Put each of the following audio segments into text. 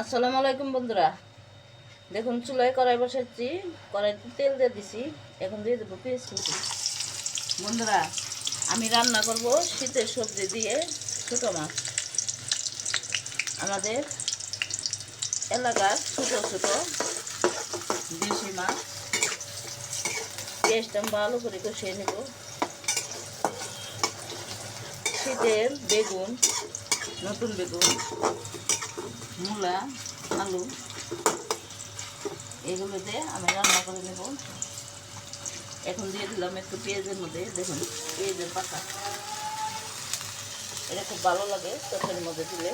আসসালামু আলাইকুম বন্ধুরা। দেখুন, চুলায় কড়াই বসাচ্ছি। কড়াইতে তেল দিয়ে দিছি। এখন দিয়ে দেবো পেঁয়াজ বন্ধুরা, আমি রান্না করব শীতের সবজি দিয়ে ছোটো মাছ। আমাদের এলাকার ছোটো ছোটো দেশি মাছ। পেঁয়াজটা ভালো করে কষিয়ে নেব। শীতের বেগুন, নতুন বেগুন। মূলা, আলু এগুলোতে আমি রান্না করে নেব। এখন দিয়ে দিলাম একটু পেঁয়াজের মধ্যে, দেখুন, পেঁয়াজের পাতা। এটা খুব ভালো লাগে তরকারির মধ্যে দিলে।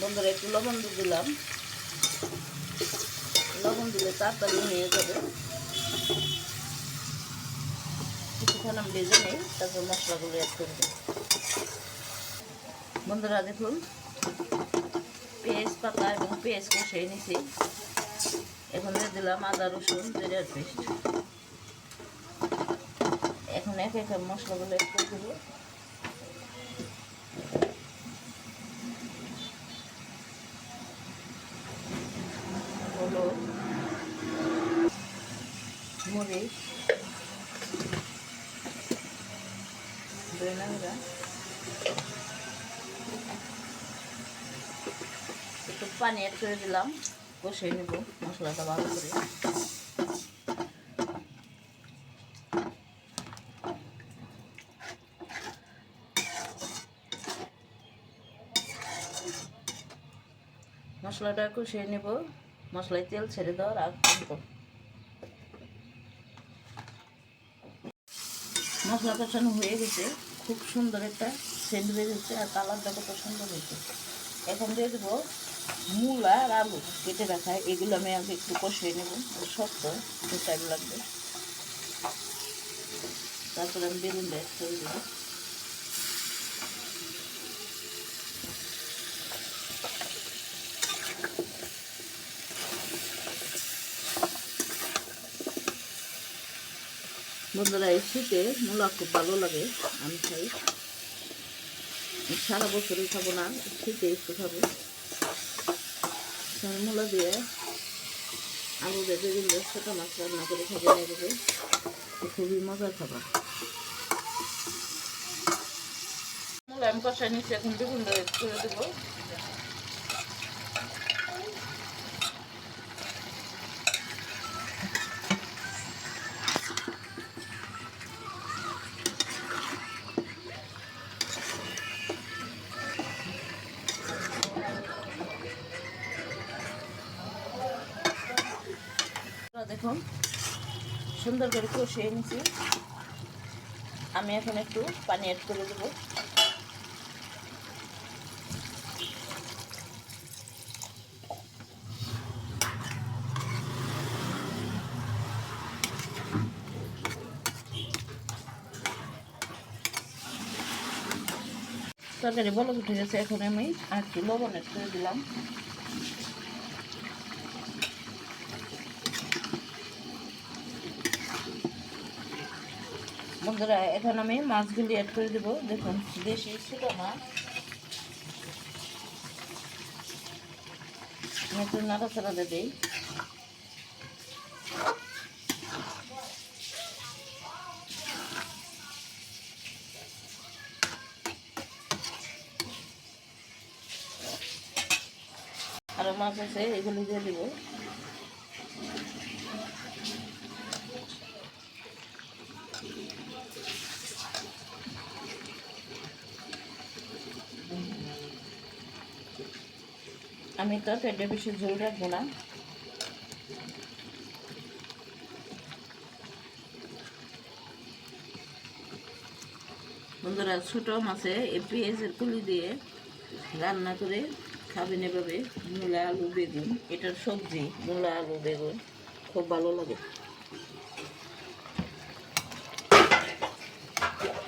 বন্ধুরা, একটু লবণ দিয়ে দিলাম। লবণ দিলে তাড়াতাড়ি হয়ে যাবে। কিছুক্ষণ আমি ভেজে নেই, তারপর মশলাগুলো অ্যাড করে দেব। বন্ধুরা, দেখুন, পেঁয়াজ পাতা এবং পেঁয়াজ কষিয়ে নিছি এখন দিলাম আদা, রসুন জিরার পেস্ট। এখন এক এক মশলাগুলো অ্যাড করে দেবো। হলুদ একটু পানি অ্যাড করে দিলাম কষিয়ে নেব মশলাটা ভালো করে। মশলাটা কষিয়ে নেব। মশলায় তেল ছেড়ে দেওয়ার আগ পর্যন্ত মশলা কষানো হয়ে গেছে, খুব সুন্দর একটা সেন্ট বেরিয়েছে আর কালারটা কত সুন্দর হয়েছে। এখন দিয়ে দেবো মূলা আর আলু কেটে রাখা, এগুলো আমি আগে একটু কষিয়ে নেব, শক্ত একটু টাইম লাগবে। তারপরে আমি অ্যাড করে দেবো। বন্ধুরা এই শীতে মূলা খুব ভালো লাগে, আমি খাই। সারা বছরই খাব না, শীতে একটু খাব। মূলা দিয়ে আলু বেগুন দিয়ে ছোটো মাছ রান্না করে খাব এভাবে। খুবই মজার খাবার। মূলা আমি কষাই নিচ্ছি এখন বেগুন করে দেবো। দেখুন সুন্দর করে কষিয়ে নিছি। আমি এখন একটু পানি অ্যাড করে দেবো। তরকারি বলক উঠে গেছে, এখন আমি আর একটু লবণ অ্যাড করে দিলাম। বন্ধুরা, এখন আমি মাছগুলি অ্যাড করে দেবো। দেখুন, দেশি মাছ। আমি একটু নাড়াচাড়া আরও মাছ আছে, এগুলি দিয়ে দেবো। আমি তো পেটে বেশি ঝোল রাখব না। বন্ধুরা ছোটো মাছে এই পেঁয়াজের কুলি দিয়ে রান্না করে খাবেন এভাবে মূলা আলু বেগুন এটার সবজি মূলা আলু বেগুন খুব ভালো লাগে।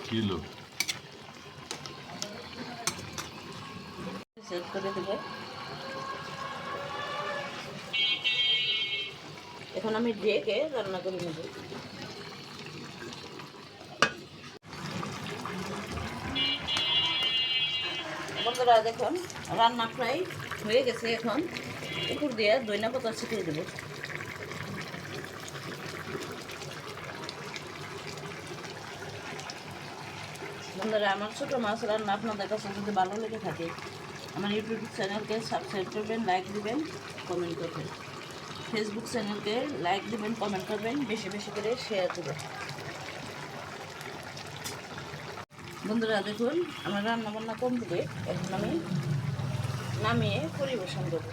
কিলো? সেট করে দেবো। এখন আমি ডেকে রান্না করে নেব। বন্ধুরা, দেখুন, রান্না প্রায় হয়ে গেছে এখন। উপর দিয়ে দইনা পাতা ছিটিয়ে দেবো। বন্ধুরা, আমার ছোটো মাছ রান্না আপনাদের কাছে যদি ভালো লেগে থাকে, আমার ইউটিউব চ্যানেলকে সাবস্ক্রাইব করবেন লাইক দিবেন কমেন্ট করবেন। ফেসবুক চ্যানেলকে লাইক দেবেন কমেন্ট করবেন, বেশি বেশি করে শেয়ার করবেন বন্ধুরা, দেখুন, আমার রান্না বান্না কমপ্লিট। এখন আমি নামিয়ে পরিবেশন দেবো